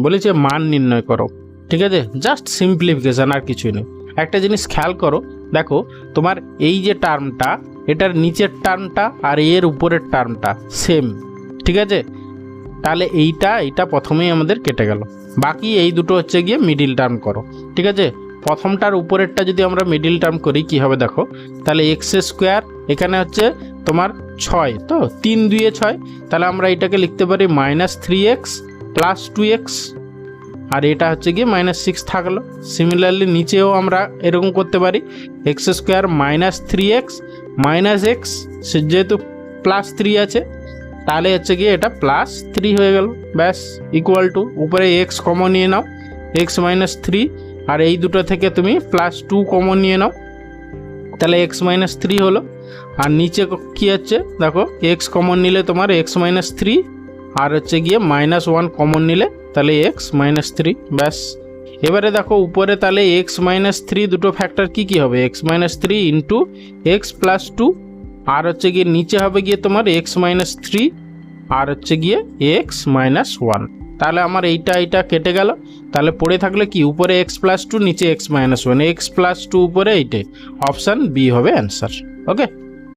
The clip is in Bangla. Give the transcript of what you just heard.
বলেছে মান নির্ণয় করো। ঠিক আছে? জাস্ট সিম্পলিফিকেশান আর কিছুই নেই একটা জিনিস খেয়াল করো, দেখো, তোমার এই যে টার্মটা এটার নিচের টার্মটা আর এর উপরের টার্মটা সেম ঠিক আছে? তাহলে এইটা এইটা প্রথমেই আমাদের কেটে গেল। বাকি এই দুটো হচ্ছে গিয়ে মিডিল টার্ম করো। ঠিক আছে? প্রথমটার উপরেরটা যদি আমরা মিডিল টার্ম করি, কি হবে দেখো? তাহলে এক্স স্কোয়ার এখানে হচ্ছে তোমার ছয়, তো তিন দুয়ে ছয়। তাহলে আমরা এটাকে লিখতে পারি minus three x plus two x আর এটা হচ্ছে গিয়ে মাইনাস সিক্স থাকল। সিমিলারলি নিচেও আমরা এরকম করতে পারি। X square minus three x minus x যেহেতু প্লাস থ্রি আছে, তাহলে হচ্ছে গিয়ে এটা প্লাস থ্রি হয়ে গেল। ব্যাস ইকুয়াল টু উপরে এক্স কমন নিয়ে নাও। এক্স মাইনাস থ্রি আর এই দুটো থেকে তুমি প্লাস টু কমন নিয়ে নাও। তাহলে এক্স মাইনাস থ্রি হলো। আর নিচে কী হচ্ছে? দেখো এক্স কমন নিলে তোমার এক্স মাইনাস থ্রি আর হচ্ছে গিয়ে মাইনাস ওয়ান কমন নিলে তাহলে এক্স মাইনাস থ্রি ব্যাস। এবারে দেখো উপরে তাহলে এক্স মাইনাস থ্রি দুটো ফ্যাক্টর কী কী হবে? X minus three into x plus two আর হচ্ছে গিয়ে নিচে হবে গিয়ে তোমার এক্স মাইনাস থ্রি আর হচ্ছে গিয়ে এক্স মাইনাস ওয়ান তাহলে আমার এইটা এইটা কেটে গেল। তাহলে পড়ে থাকলে কি? উপরে এক্স প্লাস টু নিচে x minus one x plus two উপরে এইটে। অপশান বি হবে অ্যান্সার ওকে